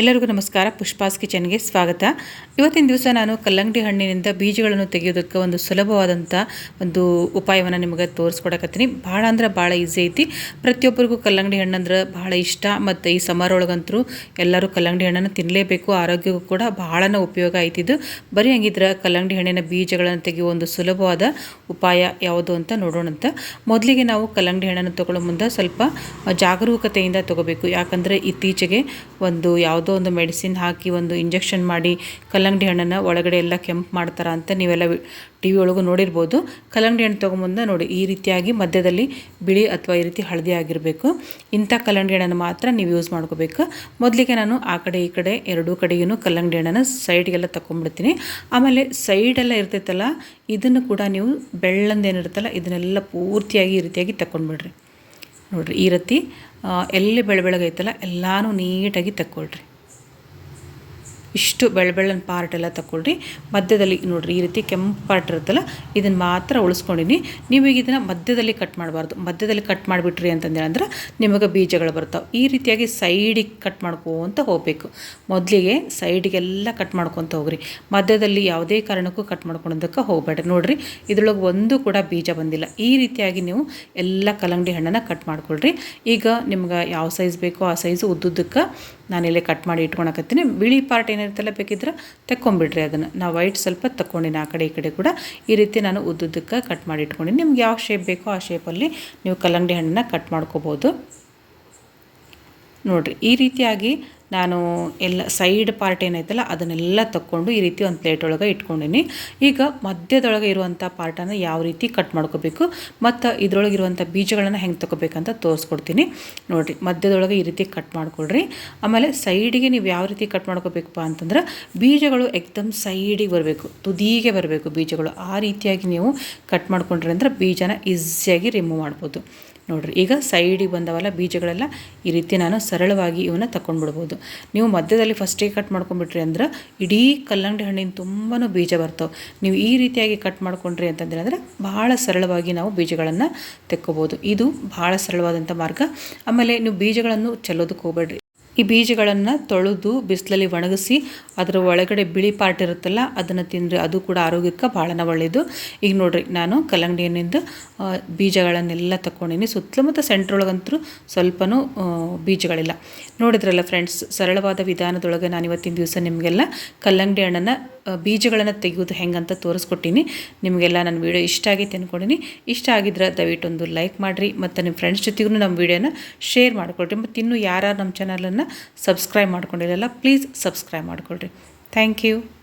ಎಲ್ಲರಿಗೂ ನಮಸ್ಕಾರ. ಪುಷ್ಪಾಸ್ ಕಿಚನ್ಗೆ ಸ್ವಾಗತ. ಇವತ್ತಿನ ದಿವಸ ನಾನು ಕಲ್ಲಂಗಡಿ ಹಣ್ಣಿನಿಂದ ಬೀಜಗಳನ್ನು ತೆಗೆಯೋದಕ್ಕೆ ಒಂದು ಸುಲಭವಾದಂಥ ಒಂದು ಉಪಾಯವನ್ನು ನಿಮಗೆ ತೋರಿಸ್ಕೊಡಕತ್ತೀನಿ. ಭಾಳ ಅಂದ್ರೆ ಭಾಳ ಈಸಿ ಐತಿ. ಪ್ರತಿಯೊಬ್ಬರಿಗೂ ಕಲ್ಲಂಗಡಿ ಹಣ್ಣಂದ್ರೆ ಭಾಳ ಇಷ್ಟ. ಮತ್ತು ಈ ಸಮರ್ ಒಳಗಂತರೂ ಎಲ್ಲರೂ ಕಲ್ಲಂಗಡಿ ಹಣ್ಣನ್ನು ತಿನ್ನಲೇಬೇಕು ಆರೋಗ್ಯಕ್ಕೂ ಕೂಡ ಭಾಳನ ಉಪಯೋಗ ಆಯ್ತಿದ್ದು ಬರೀ ಹಂಗಿದ್ರೆ ಕಲ್ಲಂಗಡಿ ಹಣ್ಣಿನ ಬೀಜಗಳನ್ನು ತೆಗೆಯುವ ಒಂದು ಸುಲಭವಾದ ಉಪಾಯ ಯಾವುದು ಅಂತ ನೋಡೋಣಂತ. ಮೊದಲಿಗೆ ನಾವು ಕಲ್ಲಂಗಡಿ ಹಣ್ಣನ್ನು ತಗೊಳ್ಳೋ ಮುಂದೆ ಸ್ವಲ್ಪ ಜಾಗರೂಕತೆಯಿಂದ ತಗೋಬೇಕು. ಯಾಕಂದರೆ ಇತ್ತೀಚೆಗೆ ಒಂದು ಯಾವುದೋ ಒಂದು ಮೆಡಿಸಿನ್ ಹಾಕಿ ಒಂದು ಇಂಜೆಕ್ಷನ್ ಮಾಡಿ ಕಲ್ಲಂಗಡಿ ಹಣ್ಣನ್ನು ಒಳಗಡೆ ಎಲ್ಲ ಕೆಂಪು ಮಾಡ್ತಾರ ಅಂತ ನೀವೆಲ್ಲ ಟಿ ವಿ ಒಳಗೂ ನೋಡಿರ್ಬೋದು. ಕಲ್ಲಂಗಡಿ ಹಣ್ಣು ತೊಗೊಂಬಂದ ನೋಡಿ, ಈ ರೀತಿಯಾಗಿ ಮಧ್ಯದಲ್ಲಿ ಬಿಳಿ ಅಥವಾ ಈ ರೀತಿ ಹಳದಿ ಆಗಿರಬೇಕು. ಇಂಥ ಕಲ್ಲಂಗಡಿ ಹಣ್ಣನ್ನು ಮಾತ್ರ ನೀವು ಯೂಸ್ ಮಾಡ್ಕೋಬೇಕು. ಮೊದಲಿಗೆ ನಾನು ಆ ಕಡೆ ಈ ಕಡೆ ಎರಡೂ ಕಡೆಗೂ ಕಲ್ಲಂಗಡಿ ಹಣ್ಣನ್ನು ಸೈಡ್ಗೆಲ್ಲ ತಗೊಂಡ್ಬಿಡ್ತೀನಿ ಆಮೇಲೆ ಸೈಡೆಲ್ಲ ಇರ್ತೈತಲ್ಲ, ಇದನ್ನು ಕೂಡ ನೀವು ಬೆಳ್ಳಂದೇನಿರುತ್ತಲ್ಲ ಇದನ್ನೆಲ್ಲ ಪೂರ್ತಿಯಾಗಿ ಈ ರೀತಿಯಾಗಿ ತಕ್ಕೊಂಡ್ಬಿಡ್ರಿ. ನೋಡಿರಿ, ಈ ರೀತಿ ಎಲ್ಲಿ ಬೆಳೆ ಬೆಳಗೈತಲ್ಲ, ಎಲ್ಲನೂ ನೀಟಾಗಿ ತಗೊಳ್ರಿ ಇಷ್ಟು ಬೆಳೆ ಬೆಳ್ಳನ ಪಾರ್ಟ್ ಎಲ್ಲ ತಗೊಳ್ರಿ ಮಧ್ಯದಲ್ಲಿ ನೋಡಿರಿ, ಈ ರೀತಿ ಕೆಂಪು ಪಾರ್ಟ್ ಇರುತ್ತಲ್ಲ ಇದನ್ನು ಮಾತ್ರ ಉಳಿಸ್ಕೊಂಡಿನಿ. ನೀವೀಗ ಇದನ್ನು ಮಧ್ಯದಲ್ಲಿ ಕಟ್ ಮಾಡಬಾರ್ದು. ಮಧ್ಯದಲ್ಲಿ ಕಟ್ ಮಾಡಿಬಿಟ್ರಿ ಅಂತಂದೇಳಂದ್ರೆ ನಿಮಗೆ ಬೀಜಗಳು ಬರ್ತಾವೆ. ಈ ರೀತಿಯಾಗಿ ಸೈಡಿಗೆ ಕಟ್ ಮಾಡ್ಕೋತ ಹೋಗಬೇಕು. ಮೊದಲಿಗೆ ಸೈಡಿಗೆಲ್ಲ ಕಟ್ ಮಾಡ್ಕೊತ ಹೋಗ್ರಿ. ಮಧ್ಯದಲ್ಲಿ ಯಾವುದೇ ಕಾರಣಕ್ಕೂ ಕಟ್ ಮಾಡ್ಕೊಳೋದಕ್ಕೆ ಹೋಗಬೇಡ್ರಿ. ನೋಡಿರಿ, ಇದ್ರೊಳಗೆ ಒಂದು ಕೂಡ ಬೀಜ ಬಂದಿಲ್ಲ. ಈ ರೀತಿಯಾಗಿ ನೀವು ಎಲ್ಲ ಕಲ್ಲಂಗಡಿ ಹಣ್ಣನ್ನು ಕಟ್ ಮಾಡ್ಕೊಳ್ರಿ. ಈಗ ನಿಮ್ಗೆ ಯಾವ ಸೈಜ್ ಬೇಕೋ ಆ ಸೈಜು ಉದ್ದುದ್ದಕ್ಕೆ ನಾನಿಲ್ಲೇ ಕಟ್ ಮಾಡಿ ಇಟ್ಕೊಳಕತ್ತೀನಿ. ಬಿಳಿ ಪಾರ್ಟ್ ಏನಿರುತ್ತಲ್ಲ ಬೇಕಿದ್ರೆ ತಕ್ಕೊಂಬಿಡ್ರಿ ಅದನ್ನು. ನಾವು ವೈಟ್ ಸ್ವಲ್ಪ ತಕ್ಕೊಂಡಿನಿ ಆ ಕಡೆ ಈ ಕಡೆ ಕೂಡ. ಈ ರೀತಿ ನಾನು ಉದ್ದುದ್ದಕ್ಕೆ ಕಟ್ ಮಾಡಿ ಇಟ್ಕೊಂಡಿನಿ. ನಿಮ್ಗೆ ಯಾವ ಶೇಪ್ ಬೇಕೋ ಆ ಶೇಪಲ್ಲಿ ನೀವು ಕಲ್ಲಂಗಡಿ ಹಣ್ಣನ್ನು ಕಟ್ ಮಾಡ್ಕೋಬೋದು. ನೋಡಿರಿ, ಈ ರೀತಿಯಾಗಿ ನಾನು ಎಲ್ಲ ಸೈಡ್ ಪಾರ್ಟ್ ಏನೈತಲ್ಲ ಅದನ್ನೆಲ್ಲ ತಕ್ಕೊಂಡು ಈ ರೀತಿ ಒಂದು ಪ್ಲೇಟ್ ಒಳಗೆ ಇಟ್ಕೊಂಡಿನಿ. ಈಗ ಮಧ್ಯದೊಳಗೆ ಇರುವಂಥ ಪಾರ್ಟನ್ನು ಯಾವ ರೀತಿ ಕಟ್ ಮಾಡ್ಕೋಬೇಕು, ಮತ್ತು ಇದ್ರೊಳಗಿರುವಂಥ ಬೀಜಗಳನ್ನು ಹೆಂಗೆ ತಗೋಬೇಕಂತ ತೋರಿಸ್ಕೊಡ್ತೀನಿ. ನೋಡಿರಿ, ಮಧ್ಯದೊಳಗೆ ಈ ರೀತಿ ಕಟ್ ಮಾಡ್ಕೊಳ್ರಿ ಆಮೇಲೆ ಸೈಡಿಗೆ ನೀವು ಯಾವ ರೀತಿ ಕಟ್ ಮಾಡ್ಕೋಬೇಕಪ್ಪ ಅಂತಂದ್ರೆ, ಬೀಜಗಳು ಎಕ್ದಮ್ ಸೈಡಿಗೆ ಬರಬೇಕು, ತುದಿಗೆ ಬರಬೇಕು ಬೀಜಗಳು. ಆ ರೀತಿಯಾಗಿ ನೀವು ಕಟ್ ಮಾಡ್ಕೊಂಡ್ರೆ ಅಂದ್ರೆ ಬೀಜನ ಈಸಿಯಾಗಿ ರಿಮೂವ್ ಮಾಡ್ಬೋದು. ನೋಡಿರಿ. ಈಗ ಸೈಡಿಗೆ ಬಂದವಲ್ಲ, ಬೀಜಗಳೆಲ್ಲ ಈ ರೀತಿ ನಾನು ಸರಳವಾಗಿ ಇವನ್ನ ತಗೊಂಡ್ಬಿಡ್ಬೋದು ನೀವು ಮಧ್ಯದಲ್ಲಿ ಫಸ್ಟಿಗೆ ಕಟ್ ಮಾಡ್ಕೊಂಡ್ಬಿಟ್ರಿ ಅಂದ್ರೆ ಇಡೀ ಕಲ್ಲಂಗಡಿ ಹಣ್ಣಿನ ತುಂಬಾ ಬೀಜ ಬರ್ತಾವೆ. ನೀವು ಈ ರೀತಿಯಾಗಿ ಕಟ್ ಮಾಡ್ಕೊಂಡ್ರಿ ಅಂತಂದ್ರೆ ಭಾಳ ಸರಳವಾಗಿ ನಾವು ಬೀಜಗಳನ್ನು ತೆಕ್ಕೋಬೋದು. ಇದು ಭಾಳ ಸರಳವಾದಂಥ ಮಾರ್ಗ. ಆಮೇಲೆ ನೀವು ಬೀಜಗಳನ್ನು ಚೆಲ್ಲೋದಕ್ಕೆ ಹೋಗ್ಬೇಡ್ರಿ. ಈ ಬೀಜಗಳನ್ನು ತೊಳೆದು ಬಿಸಿಲಲ್ಲಿ ಒಣಗಿಸಿ ಅದರ ಒಳಗಡೆ ಬಿಳಿ ಪಾರ್ಟ್ ಇರುತ್ತಲ್ಲ, ಅದನ್ನು ತಿಂದರೆ ಅದು ಕೂಡ ಆರೋಗ್ಯಕ್ಕೆ ಭಾಳನ ಒಳ್ಳೆಯದು ಈಗ ನೋಡಿರಿ, ನಾನು ಕಲ್ಲಂಗಡಿ ಹಣ್ಣಿಂದ ಬೀಜಗಳನ್ನೆಲ್ಲ ತಗೊಂಡಿನಿ ಸುತ್ತಲೂ ಮತ್ತು ಸೆಂಟ್ರೊಳಗಂತೂ ಸ್ವಲ್ಪನೂ ಬೀಜಗಳಿಲ್ಲ. ನೋಡಿದ್ರಲ್ಲ ಫ್ರೆಂಡ್ಸ್, ಸರಳವಾದ ವಿಧಾನದೊಳಗೆ ನಾನು ಇವತ್ತಿನ ದಿವಸ ನಿಮಗೆಲ್ಲ ಕಲ್ಲಂಗಡಿ ಹಣ್ಣನ್ನು ಬೀಜಗಳನ್ನು ತೆಗೆಯೋದು ಹೆಂಗಂತ ತೋರಿಸ್ಕೊಟ್ಟಿನಿ. ನಿಮಗೆಲ್ಲ ನನ್ನ ವೀಡಿಯೋ ಇಷ್ಟ ಆಗೈತೆ ಅಂದ್ಕೊಂಡಿನಿ ಇಷ್ಟ ಆಗಿದ್ರೆ ದಯವಿಟ್ಟು ಒಂದು ಲೈಕ್ ಮಾಡಿರಿ ಮತ್ತು ನಿಮ್ಮ ಫ್ರೆಂಡ್ಸ್ ಜೊತೆಗೂ ನಮ್ಮ ವೀಡಿಯೋನ ಶೇರ್ ಮಾಡಿಕೊಡ್ರಿ ಮತ್ತು ಇನ್ನೂ ಯಾರು ನಮ್ಮ ಚಾನಲನ್ನು ಸಬ್ಸ್ಕ್ರೈಬ್ ಮಾಡ್ಕೊಂಡಿರಲ್ಲ ಪ್ಲೀಸ್ ಸಬ್ಸ್ಕ್ರೈಬ್ ಮಾಡಿಕೊಡ್ರಿ ಥ್ಯಾಂಕ್ ಯು